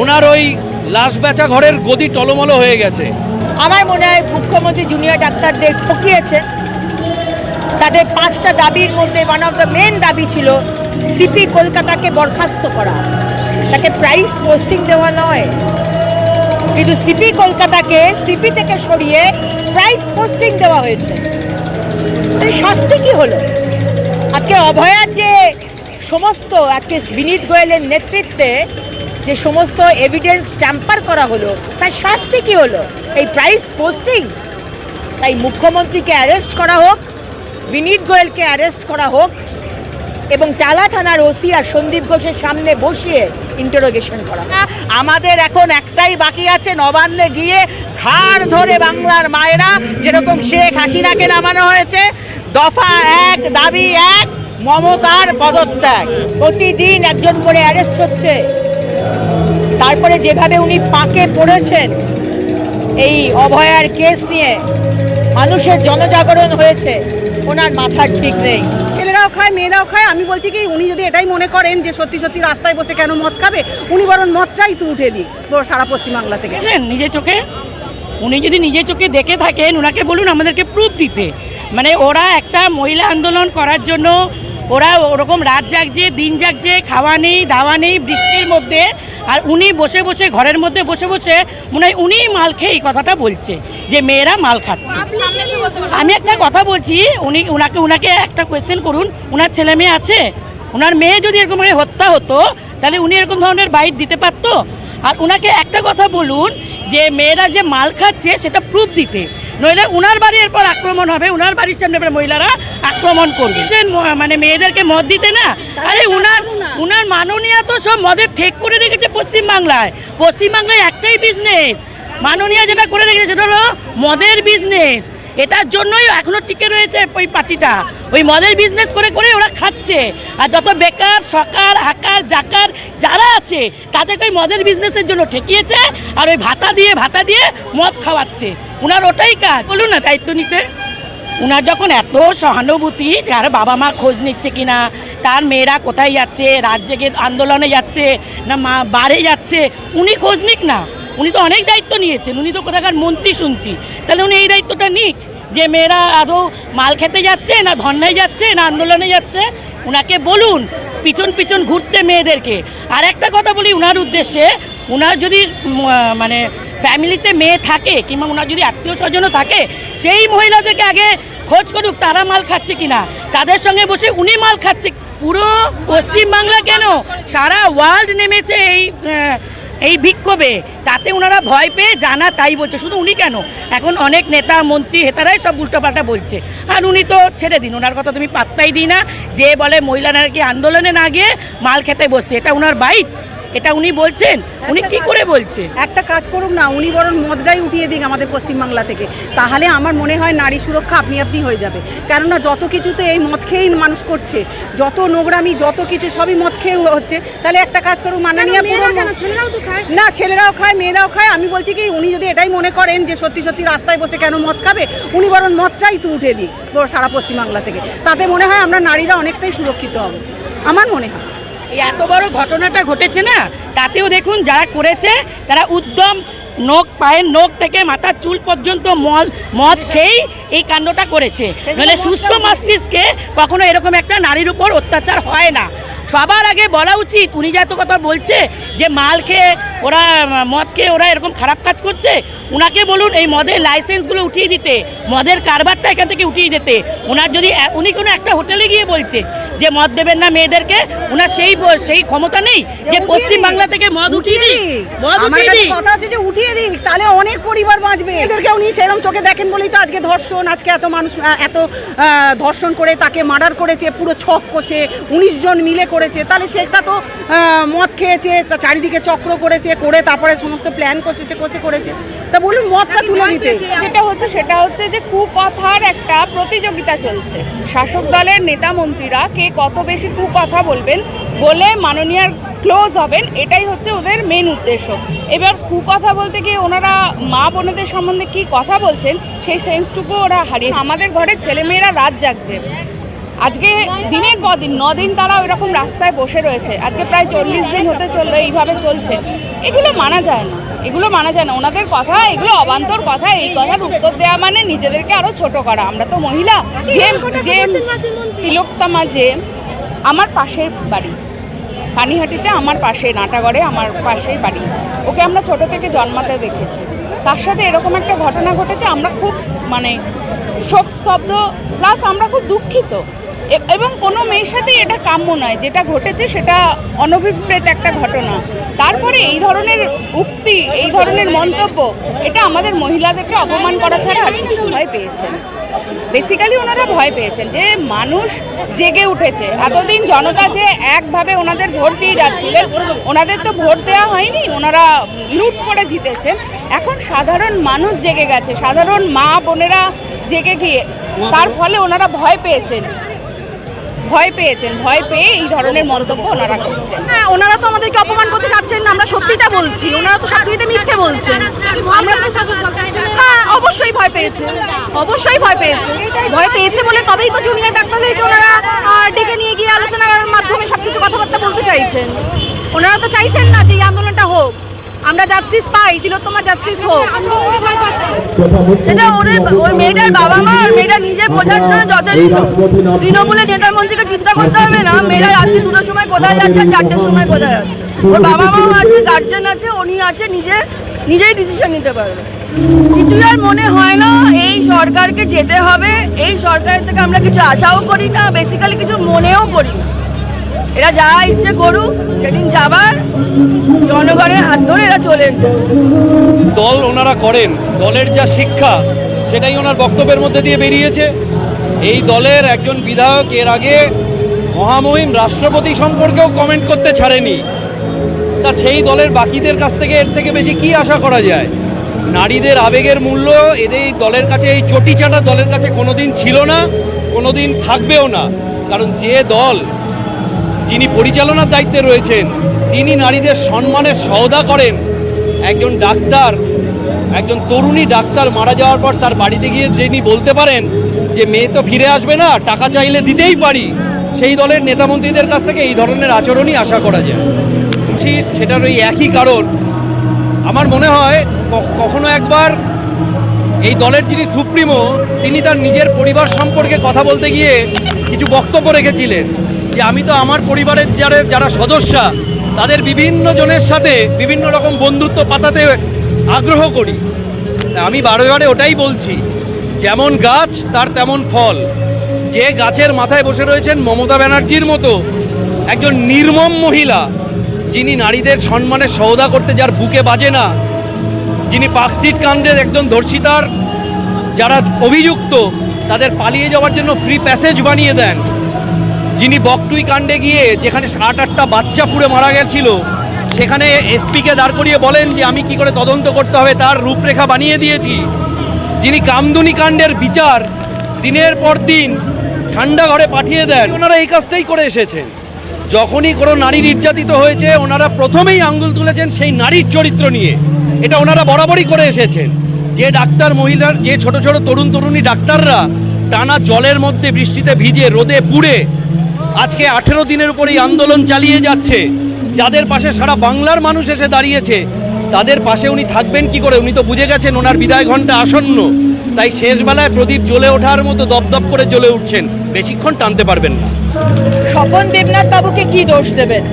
ওনার ওই লাশ বেচা ঘরের গদি টলমলো হয়ে গেছে। আমার মনে হয় মুখ্যমন্ত্রী জুনিয়র ডাক্তারদের ঠকিয়েছে। তাদের পাঁচটা দাবির মধ্যে ওয়ান অফ দ্য মেন দাবি ছিল সিপি কলকাতাকে বরখাস্ত করা। তাকে প্রাইস পোস্টিং দেওয়া নয়। কিন্তু সিপি কলকাতাকে সিপি থেকে সরিয়ে প্রাইস পোস্টিং দেওয়া হয়েছে। শাস্তি কি হলো? আজকে অভয়ার যে সমস্ত, আজকে বিনীত গোয়েলের নেতৃত্বে যে সমস্ত এভিডেন্স ট্যাম্পার করা হলো তার শাস্তি কি হলো? এই প্রাইস পোস্টিং তাই মুখ্যমন্ত্রীকে অ্যারেস্ট করা হোক বিনীত গোয়েলকে অ্যারেস্ট করা হোক এবং টালা থানার ওসি আর সন্দীপ ঘোষের সামনে বসিয়ে ইন্টারোগেশন করা আমাদের এখন একটাই বাকি আছে নবান্নে গিয়ে ঘাড় ধরে বাংলার মায়েরা যেরকম শেখ হাসিনাকে নামানো হয়েছে দফা এক দাবি এক মমতার পদত্যাগ। প্রতিদিন একজন করে অ্যারেস্ট হচ্ছে। তারপরে যেভাবে উনি পাকে পড়েছেন এই অভয়ার কেস নিয়ে মানুষের জনজাগরণ হয়েছে ওনার মাথার ঠিক নেই। ছেলেরাও খায় মেয়েরাও খায় আমি বলছি কি উনি যদি এটাই মনে করেন যে সত্যি সত্যি রাস্তায় বসে কেন মদ খাবে উনি বরং মদটাই তো উঠে পুরো সারা পশ্চিমবাংলা থেকে। নিজের চোখে? উনি যদি নিজের চোখে দেখে থাকেন ওনাকে বলুন আমাদেরকে প্রুফ দিতে। মানে ওরা একটা মহিলা আন্দোলন করার জন্য ওরা ওরকম রাত জাগছে দিন জাগছে খাওয়া নেই দাওয়া নেই বৃষ্টির মধ্যে। আর উনি বসে বসে ঘরের মধ্যে বসে বসে মনে হয় উনিই মাল খেয়ে এই কথাটা বলছে যে মেয়েরা মাল খাচ্ছে। আমি একটা কথা বলছি উনি উনাকে উনাকে একটা কোয়েশ্চেন করুন ওনার ছেলে মেয়ে আছে? ওনার মেয়ে যদি এরকম হত্যা হতো তাহলে উনি এরকম ধরনের বাইট দিতে পারতো? আর উনাকে একটা কথা বলুন যে মেয়েরা যে মাল খাচ্ছে সেটা প্রুফ দিতে। নইলে উনার বাড়ি এরপর আক্রমণ হবে উনার বাড়ির সামনে এবার মহিলারা আক্রমণ করবে। যে মানে মেয়েদেরকে মদ দিতে না আরে উনার উনার মাননীয়া তো সব মদের ঠেক করে রেখেছে পশ্চিমবাংলায়। পশ্চিমবাংলায় একটাই বিজনেস মাননীয়া যেটা করে রেখেছে সেটা হলো মদের বিজনেস এটার জন্যই এখনও টিকে রয়েছে ওই পার্টিটা। ওই মদের বিজনেস করে করে ওরা খাচ্ছে। আর যত বেকার, সকার, হাকার, জাকার যারা আছে, তাদেরকে ওই মদের বিজনেসের জন্য ঠেকিয়েছে আর ওই ভাতা দিয়ে ভাতা দিয়ে মদ খাওয়াচ্ছে। উনার ওটাই কাজ। বলুন না দায়িত্ব নিতে। উনার যখন এত সহানুভূতি যার বাবা মা, খোঁজ নিচ্ছে কিনা? তার মেয়েরা কোথায় যাচ্ছে? রাজ্যে আন্দোলনে যাচ্ছে? না মা বাড়ে যাচ্ছে? উনি খোঁজ নিক না। উনি তো অনেক দায়িত্ব নিয়েছেন, উনি তো কোথাকার মন্ত্রী শুনছি। তাহলে উনি এই দায়িত্বটা নিক যে মেয়েরা আদৌ মাল খেতে যাচ্ছে না ধর্নায় যাচ্ছে না আন্দোলনে যাচ্ছে, উনাকে বলুন পিছন পিছন ঘুরতে মেয়েদেরকে। আর একটা কথা বলি উনার উদ্দেশ্যে, উনার যদি মানে ফ্যামিলিতে মেয়ে থাকে কিংবা ওনার যদি আত্মীয় স্বজনও থাকে, সেই মহিলাদেরকে আগে খোঁজ করুক তারা মাল খাচ্ছে কিনা। তাদের সঙ্গে বসে উনি মাল খাচ্ছে। পুরো পশ্চিমবাংলা কেন? সারা ওয়ার্ল্ড নেমেছে এই এই বিক্ষোভে, তাতে ওনারা ভয় পেয়ে জানা তাই বলছে। শুধু উনি কেন? এখন অনেক নেতা, মন্ত্রী, হেতারাই সব উল্টোপাল্টা বলছে। আর উনি তো ছেড়ে দিন, ওনার কথা তুমি পাত্তাই দিই না। যে বলে মহিলা নাকি আন্দোলনে না গিয়ে মাল খেতে বসছে, এটা ওনার বাইট। এটা উনি বলছেন উনি কি করে বলছে একটা কাজ করুক না উনি বরং মদটাই উঠিয়ে দিক আমাদের পশ্চিমবাংলা থেকে। তাহলে আমার মনে হয় নারী সুরক্ষা আপনি আপনি হয়ে যাবে। কেননা যত কিছু তো এই মদ খেয়েই মানুষ করছে যত নোংরামি যত কিছু সবই মদ খেয়ে হচ্ছে তাহলে একটা কাজ করুক মাননীয় পুরো না ছেলেরাও খায় মেয়েরাও খায়। আমি বলছি কি উনি যদি এটাই মনে করেন যে সত্যি সত্যি রাস্তায় বসে কেন মদ খাবে উনি বরং মদটাই তো উঠে দিক সারা পশ্চিমবাংলা থেকে। তাতে মনে হয় আমরা নারীরা অনেকটাই সুরক্ষিত হব। আমার মনে হয়। এত বড় ঘটনাটা ঘটেছে না? তাতেও দেখুন যারা করেছে তারা উদ্যম নখ পায়ের নখ থেকে মাথার চুল পর্যন্ত মল মদ খেয়েই এই কাণ্ডটা করেছে। নাহলে সুস্থ মস্তিষ্কে কখনো এরকম একটা নারীর উপর অত্যাচার হয় না। সবার আগে বলা উচিত উনি যা এত কথা বলছে যে মাল খেয়ে ওরা মদ খেয়ে ওরা এরকম খারাপ কাজ করছে ওনাকে বলুন এই মদের লাইসেন্সগুলো উঠিয়ে দিতে মদের কারবারটা এখান থেকে উঠিয়ে দিতে। ওনার যদি উনি কোনো একটা হোটেলে গিয়ে বলছে যে মদ দেবেন না মেয়েদেরকে ওনার সেই সেই ক্ষমতা নেই যে পশ্চিম বাংলা থেকে মদ উঠিয়ে দিই। মদ উঠিয়ে দিই কথা হচ্ছে যে উঠিয়ে দিক তাহলে পরিবার বাঁচবে। এদেরকে উনি সেরকম চোখে দেখেন বলেই তো আজকে ধর্ষণ আজকে এত মানুষ এত ধর্ষণ করে তাকে মার্ডার করেছে পুরো ছক কষে উনিশ জন মিলে করেছে। তাহলে সেটা তো মদ খেয়েছে চারিদিকে চক্র করেছে করে তারপরে সমস্ত প্ল্যান কষেছে কষে করেছে। তা বলুন মদটা তুলে দিতে। যেটা হচ্ছে সেটা হচ্ছে যে কুকথার একটা প্রতিযোগিতা চলছে। শাসক দলের নেতা মন্ত্রীরা কে কত বেশি কুকথা বলবেন বলে মাননীয়ার ক্লোজ হবেন এটাই হচ্ছে ওদের মেন উদ্দেশ্য। এবার কুকথা বলতে গিয়ে ওনারা মা বোনেদের সম্বন্ধে কি কথা বলছেন সেই সেন্সটুকু ওরা হারিয়ে আমাদের ঘরে ছেলেমেয়েরা রাত জাগছে। আজকে দিনের পর দিন দিন তারা ওইরকম রাস্তায় বসে রয়েছে। আজকে প্রায় চল্লিশ দিন হতে চলল এইভাবে চলছে। এগুলো মানা যায় না এগুলো মানা যায় না। ওনাদের কথা এগুলো অবান্তর কথা এই কথার উত্তর দেওয়া মানে নিজেদেরকে আরও ছোট করা। আমরা তো মহিলা যে যে তিলোত্তমা যে আমার পাশের বাড়ি। পানিহাটিতে আমার পাশে, নাটাগড়ে আমার পাশেই বাড়ি। ওকে আমরা ছোট থেকে জন্মাতে দেখেছি। তার সাথে এরকম একটা ঘটনা ঘটেছে, আমরা খুব মানে শোকস্তব্ধ প্লাস আমরা খুব দুঃখিত। এবং কোনো মেয়ের সাথে এটা কাম্য নয়, যেটা ঘটেছে সেটা অনভিপ্রেত একটা ঘটনা। তারপরে এই ধরনের উক্তি, এই ধরনের মন্তব্য, এটা আমাদের মহিলাদেরকে অপমান করা ছাড়া আর কিছু ভয় পেয়েছেন বেসিক্যালি ওনারা ভয় পেয়েছেন যে মানুষ জেগে উঠেছে। এতদিন জনতা যে একভাবে ওনাদের ভোট দিয়ে যাচ্ছিলেন, ওনাদের তো ভোট দেওয়া হয়নি, ওনারা লুট করে জিতেছেন। এখন সাধারণ মানুষ জেগে গেছে, সাধারণ মা বোনেরা জেগে গিয়ে, তার ফলে ওনারা ভয় পেয়েছেন। ভয় পেয়েছেন, ভয় পেয়ে এই ধরনের মন্তব্য ওনারা করছেন। হ্যাঁ ওনারা তো আমাদেরকে অপমান করতে চাচ্ছেন না, আমরা সত্যিটা বলছি, ওনারা তো সত্যিতে মিথ্যে বলছেন। আমরা হ্যাঁ অবশ্যই ভয় পেয়েছে, অবশ্যই ভয় পেয়েছে। ভয় পেয়েছে বলে তবেই তো জুনিয়র ডাক্তারদেরকে ওনারা ডেকে নিয়ে গিয়ে আলোচনার মাধ্যমে সব কিছু কথাবার্তা বলতে চাইছেন। ওনারা তো চাইছেন না যে এই আন্দোলনটা হোক। আমরা জাস্টিস পাই তিলোত্তমা জাস্টিস হোক। সেটা ওদের ওই মেয়েটার বাবা মা আর মেয়েটা নিজে বোঝার জন্য যথেষ্ট। তৃণমূলের নেতা মন্ত্রীকে চিন্তা করতে হবে না মেয়েটা রাত্রি দুটোর সময় কোথায় যাচ্ছে আর চারটের সময় কোথায় যাচ্ছে। ওর বাবা মাও আছে গার্জেন আছে, উনি আছে, নিজে নিজেই ডিসিশন নিতে পারবে। কিছু আর মনে হয় না, এই সরকারকে যেতে হবে। এই সরকারের থেকে আমরা কিছু আশাও করি না বেসিক্যালি কিছু মনেও করি না। এরা যা ইচ্ছে করুক যেদিন যাবার জনগণের হাত ধরে এরা চলে দল ওনারা করেন, দলের যা শিক্ষা, সেটাই ওনার বক্তব্যের মধ্যে দিয়ে বেরিয়েছে। এই দলের একজন বিধায়ক এর আগে মহামহিম রাষ্ট্রপতি সম্পর্কেও কমেন্ট করতে ছাড়েনি। তা সেই দলের বাকিদের কাছ থেকে এর থেকে বেশি কি আশা করা যায়? নারীদের আবেগের মূল্য, এদের দলের কাছে এই চটি চাটা দলের কাছে কোনোদিন ছিল না, কোনোদিন থাকবেও না। কারণ যে দল যিনি পরিচালনার দায়িত্বে রয়েছেন, তিনি নারীদের সম্মানের সওদা করেন। একজন ডাক্তার, একজন তরুণী ডাক্তার মারা যাওয়ার পর তার বাড়িতে গিয়ে যিনি বলতে পারেন যে, মেয়ে তো ফিরে আসবে না, টাকা চাইলে দিতেই পারি। সেই দলের নেতামন্ত্রীদের কাছ থেকে এই ধরনের আচরণই আশা করা যায়। বলছি সেটার ওই একই কারণ। আমার মনে হয় কখনো একবার এই দলের যিনি সুপ্রিমো, তিনি তার নিজের পরিবার সম্পর্কে কথা বলতে গিয়ে কিছু বক্তব্য রেখেছিলেন। যে আমি তো আমার পরিবারের যারা যারা সদস্যা, তাদের বিভিন্ন জনের সাথে বিভিন্ন রকম বন্ধুত্ব পাতাতে আগ্রহ করি। আমি বারে বারে ওটাই বলছি, যেমন গাছ, তার তেমন ফল। যে গাছের মাথায় বসে রয়েছেন মমতা ব্যানার্জির মতো একজন নির্মম মহিলা, যিনি নারীদের সম্মানের সওদা করতে যার বুকে বাজে না, যিনি পার্কস্ট্রিট কাণ্ডের একজন ধর্ষিতার যারা অভিযুক্ত, তাদের পালিয়ে যাওয়ার জন্য ফ্রি প্যাসেজ বানিয়ে দেন। যিনি বকটুই কাণ্ডে গিয়ে যেখানে আট আটটা বাচ্চা পুড়ে মারা গেছিল, সেখানে এসপিকে দাঁড় করিয়ে বলেন যে আমি কি করে তদন্ত করতে হবে, তার রূপরেখা বানিয়ে দিয়েছি। যিনি কামদুনি কাণ্ডের বিচার দিনের পর দিন ঠান্ডা ঘরে পাঠিয়ে দেন, ওনারা এই কাজটাই করে এসেছেন। যখনই কোনো নারী নির্যাতিত হয়েছে, ওনারা প্রথমেই আঙ্গুল তুলেছেন সেই নারীর চরিত্র নিয়ে। এটা ওনারা বরাবরই করে এসেছেন। যে ডাক্তার মহিলার, যে ছোট ছোট তরুণ তরুণী ডাক্তাররা টানা জলের মধ্যে বৃষ্টিতে ভিজে, রোদে পুড়ে আজকে আঠেরো দিনের উপর এই আন্দোলন চালিয়ে যাচ্ছে। যাদের পাশে সারা বাংলার মানুষ এসে দাঁড়িয়েছে, তাদের পাশে উনি থাকবেন কি করে? উনি তো বুঝে গেছেন ওনার বিদায় ঘণ্টা আসন্ন। তাই শেষ বেলায় প্রদীপ জ্বলে ওঠার মতো দপদপ করে জ্বলে উঠছেন। বেশিক্ষণ টানতে পারবেন না। স্বপন দেবনাথ বাবুকে কি দোষ দেবেন?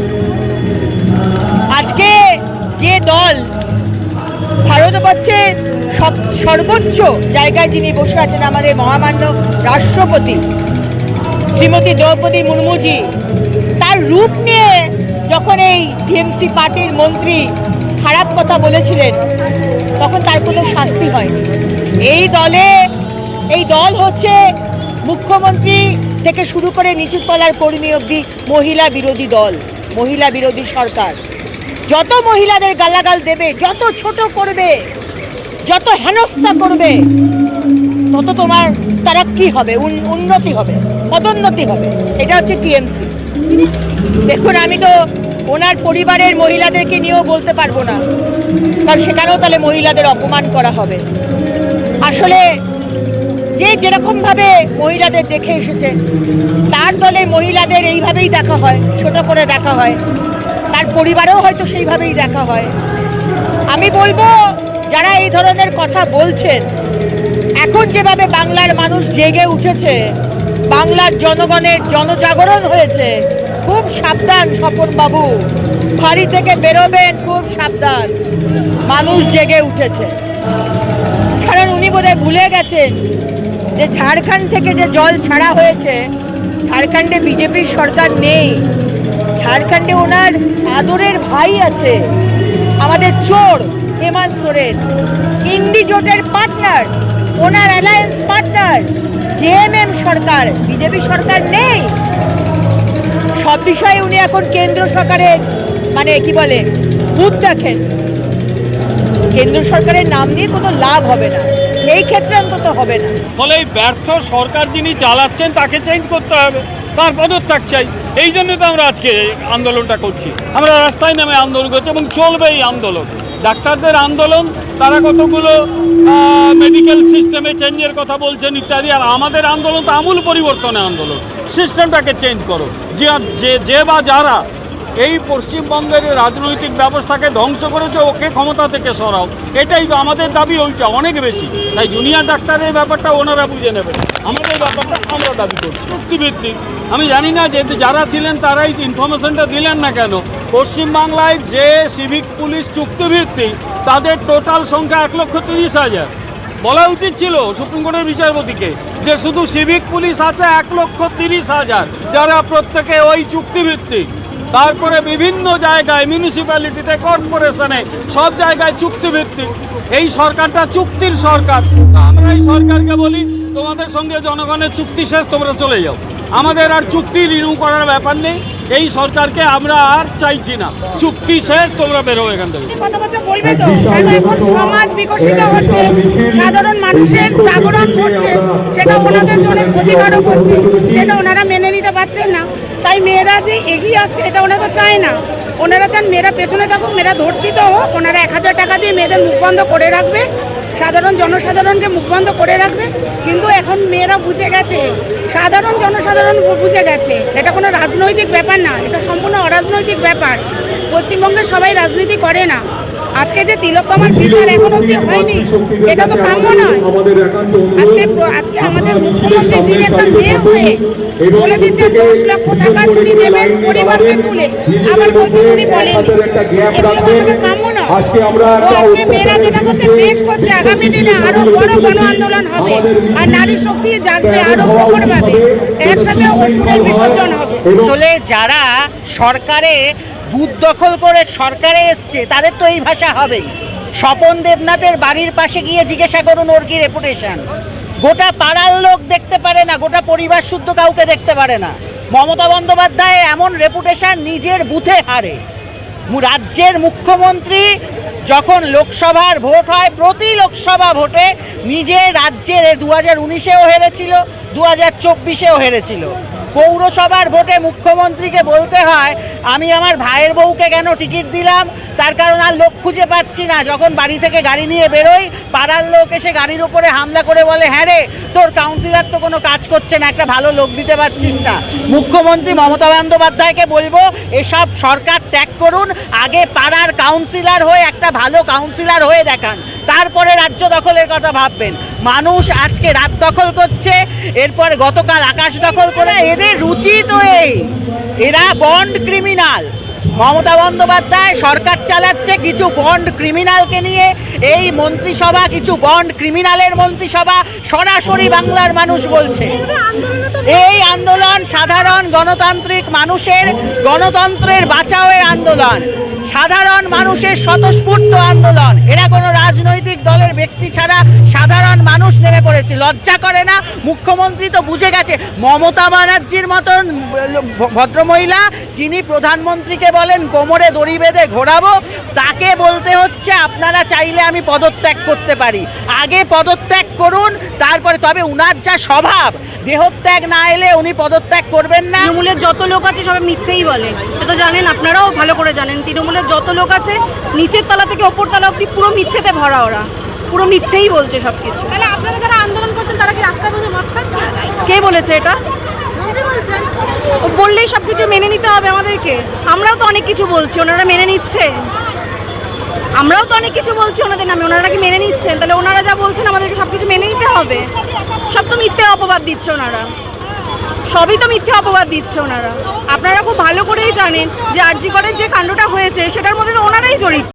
আজকে যে দল ভারতবর্ষের সব সর্বোচ্চ জায়গায় যিনি বসে আছেন আমাদের মহামান্য রাষ্ট্রপতি শ্রীমতী দ্রৌপদী মুর্মুজি তার রূপ নিয়ে যখন এই টিএমসি পার্টির মন্ত্রী খারাপ কথা বলেছিলেন, তখন তার কোনো শাস্তি হয়নি। এই দলে, এই দল হচ্ছে মুখ্যমন্ত্রী থেকে শুরু করে নিচু তলার কর্মী অবধি মহিলা বিরোধী দল, মহিলা বিরোধী সরকার। যত মহিলাদের গালাগাল দেবে, যত ছোট করবে, যত হেনস্থা করবে, তত তোমার তারা কি হবে? উন- উন্নতি হবে, পদোন্নতি হবে। এটা হচ্ছে টিএমসি। দেখুন, আমি তো ওনার পরিবারের মহিলাদেরকে নিয়েও বলতে পারব না। কারণ সেখানেও তাহলে মহিলাদের অপমান করা হবে। আসলে যে যেরকমভাবে মহিলাদের দেখে এসেছে, তার দলে মহিলাদের এইভাবেই দেখা হয়, ছোট করে দেখা হয়। তার পরিবারেও হয়তো সেইভাবেই দেখা হয়। আমি বলব, যারা এই ধরনের কথা বলছেন এখন যেভাবে বাংলার মানুষ জেগে উঠেছে, বাংলার জনগণের জনজাগরণ হয়েছে, খুব সাবধান স্বপন বাবু বাড়ি থেকে বেরোবেন, খুব সাবধান। মানুষ জেগে উঠেছে। কারণ উনি বোধহয় ভুলে গেছেন যে ঝাড়খণ্ড থেকে যে জল ছাড়া হয়েছে, ঝাড়খণ্ডে বিজেপির সরকার নেই। ঝাড়খণ্ডে ওনার আদরের ভাই আছে, আমাদের চোর। হেমন্ত সোরেন। ইন্ডি জোটের পার্টনার ওনার অ্যালায়েন্স পার্টনার জেএমএম সরকার। বিজেপি সরকার নেই। সব বিষয়ে উনি এখন কেন্দ্র সরকারের মানে কি বলে, ভূত দেখেন। কেন্দ্র সরকারের নাম নিয়ে কোনো লাভ হবে না। এই ক্ষেত্রে অন্তত হবে না। ফলে এই ব্যর্থ সরকার যিনি চালাচ্ছেন, তাকে চেঞ্জ করতে হবে। তার পদত্যাগ চাই। এই জন্য তো আমরা আজকে আন্দোলনটা করছি। আমরা রাস্তায় নামে আন্দোলন করছি এবং চলবে এই আন্দোলন। ডাক্তারদের আন্দোলন, তারা কতগুলো মেডিকেল সিস্টেমে চেঞ্জের কথা বলছেন ইত্যাদি, আর আমাদের আন্দোলন তো আমূল পরিবর্তনের আন্দোলন। সিস্টেমটাকে চেঞ্জ করো। যে যে বা যারা এই পশ্চিমবঙ্গের রাজনৈতিক ব্যবস্থাকে ধ্বংস করেছে, ওকে ক্ষমতা থেকে সরাও। এটাই তো আমাদের দাবি, ওইটা অনেক বেশি। তাই জুনিয়র ডাক্তারের ব্যাপারটা ওনারা বুঝে নেবেন। আমাদের ব্যাপারটা আমরা দাবি করছি। চুক্তিভিত্তিক। আমি জানি না যে যারা ছিলেন তারাই ইনফরমেশনটা দিলেন না কেন। পশ্চিমবাংলায় যে সিভিক পুলিশ চুক্তিভিত্তিক, তাদের টোটাল সংখ্যা এক লক্ষ তিরিশ হাজার। বলা উচিত ছিল সুপ্রিম কোর্টের বিচারপতিকে যে শুধু সিভিক পুলিশ আছে এক লক্ষ তিরিশ হাজার, যারা প্রত্যেকে ওই চুক্তিভিত্তিক। তারপরে বিভিন্ন জায়গায় মিউনিসিপ্যালিটিতে কর্পোরেশনে সব জায়গায় চুক্তিভিত্তিক। এই সরকারটা চুক্তির সরকার। আমরা এই সরকারকে বলি তোমাদের সঙ্গে জনগণের চুক্তি শেষ, তোমরা চলে যাও। আমাদের আর চুক্তি রিনিউ করার ব্যাপার নেই। এই সরকারকে আমরা আর চাইছি না। চুক্তি শেষ, তোমরা বেরো এখান থেকে। তো? এখন সমাজ বিকশিত হচ্ছে? সাধারণ মানুষের জাগরণ ঘটছে। সেটা ওনাদের জন্য ক্ষতিকারক হচ্ছে। সেটা ওনারা মেনে নিতে পারছেন না। তাই মেয়েরা যে এগিয়ে আসছে, এটা ওনারা তো চায় না। ওনারা চান মেয়েরা পেছনে থাকুক, মেয়েরা ধর্ষিত হোক। ওনারা এক হাজার টাকা দিয়ে মেয়েদের মুখ বন্ধ করে রাখবে। সাধারণ জনসাধারণকে মুখ বন্ধ করে রাখবে কিন্তু এখন মেয়েরা বুঝে গেছে সাধারণ জনসাধারণ বুঝে গেছে এটা কোনো রাজনৈতিক ব্যাপার না এটা সম্পূর্ণ অরাজনৈতিক ব্যাপার। পশ্চিমবঙ্গে সবাই রাজনীতি করে না। আজকে যে তিলোত্তমার বিচার এখন অব্দি হয়নি এটা তো কাম্য নয়। আজকে আজকে আমাদের মুখ্যমন্ত্রী যিনি একটা মেয়ে হয়ে বলে দিচ্ছে দশ লক্ষ টাকা উনি দেবেন পরিবারকে তুলে। আবার বলছেন উনি বলেন এগুলো তো আমাদের কাম্য আজকে আমরা একটা আজকে মেয়েরা যেটা করছে বেশ করছে। আগামী দিনে আরও বড় গণ আন্দোলন হবে আর নারী শক্তি জাগবে আরও একসাথে অসুরের বিসর্জন হবে। আসলে যারা সরকারে বুথ দখল করে সরকারে এসছে তাদের তো এই ভাষা হবেই। স্বপন দেবনাথের বাড়ির পাশে গিয়ে জিজ্ঞাসা করুন ওর কি রেপুটেশন গোটা পাড়ার লোক দেখতে পারে না গোটা পরিবার শুদ্ধ কাউকে দেখতে পারে না। মমতা বন্দ্যোপাধ্যায় এমন রেপুটেশন নিজের বুথে হারে। রাজ্যের মুখ্যমন্ত্রী যখন লোকসভার ভোট হয়, প্রতি লোকসভা ভোটে নিজে রাজ্যের দু হাজার উনিশেও হেরেছিল দু হাজার চব্বিশেও হেরেছিল। পৌরসভার ভোটে মুখ্যমন্ত্রীকে বলতে হয়, আমি আমার ভাইয়ের বউকে কেন টিকিট দিলাম? তার কারণ আর লোক খুঁজে পাচ্ছি না। যখন বাড়ি থেকে গাড়ি নিয়ে বেরোই, পাড়ার লোক এসে গাড়ির উপরে হামলা করে বলে হ্যাঁ রে, তোর কাউন্সিলর তো কোনো কাজ করছে না, একটা ভালো লোক দিতে পারছিস না। মুখ্যমন্ত্রী মমতা বন্দ্যোপাধ্যায়কে বলব, এসব সরকার ত্যাগ করুন, আগে পাড়ার কাউন্সিলর হয়ে, একটা ভালো কাউন্সিলর হয়ে দেখান। তারপরে রাজ্য দখলের কথা ভাববেন। মানুষ আজকে রাত দখল করছে, এরপর গতকাল আকাশ দখল করে, এদের রুচি তো এই। এরা বন্ড ক্রিমিনাল মমতা বন্দ্যোপাধ্যায় সরকার চালাচ্ছে কিছু বন্ড ক্রিমিনালকে নিয়ে। এই মন্ত্রিসভা, কিছু বন্ড ক্রিমিনালের মন্ত্রিসভা, সরাসরি বাংলার মানুষ বলছে। এই আন্দোলন সাধারণ গণতান্ত্রিক মানুষের, গণতন্ত্রের বাঁচাওয়ের আন্দোলন। সাধারণ মানুষের স্বতঃস্ফূর্ত আন্দোলন। এরা কোনো রাজনৈতিক দলের ব্যক্তি ছাড়া লজ্জা করে না? মুখ্যমন্ত্রী তো বুঝে গেছে। মমতা ব্যানার্জির মতন ভদ্রমহিলা যিনি প্রধানমন্ত্রীকে বলেন কোমরে দড়ি বেঁধে ঘোরাবো তাকে বলতে হচ্ছে আপনারা চাইলে আমি পদত্যাগ করতে পারি। আগে পদত্যাগ করুন তারপরে তবে উনার যা স্বভাব দেহত্যাগ না এলে উনি পদত্যাগ করবেন না। তৃণমূলের যত লোক আছে সবাই মিথ্যেই বলে। এটা তো জানেন আপনারাও ভালো করে জানেন। তৃণমূলের যত লোক আছে নিচের তলা থেকে ওপর তলা অব্দি পুরো মিথ্যেতে ভরা ওরা। পুরো মিথ্যেই বলছে সব কিছু তাহলে আপনারা যারা আন্দোলন করছেন তারা কি বলেছে এটা? ও বললেই সব কিছু মেনে নিতে হবে আমাদেরকে। আমরাও তো অনেক কিছু বলছি ওনারা মেনে নিচ্ছে। আমরাও তো অনেক কিছু বলছি ওনাদের নামে ওনারা কি মেনে নিচ্ছেন? তাহলে ওনারা যা বলছেন আমাদেরকে সব কিছু মেনে নিতে হবে। সব তো মিথ্যে অপবাদ দিচ্ছে ওনারা। সবই তো মিথ্যে অপবাদ দিচ্ছে ওনারা। আপনারা খুব ভালো করেই জানেন যে আরজি করের যে কাণ্ডটা হয়েছে সেটার মধ্যে তো ওনারাই জড়িত।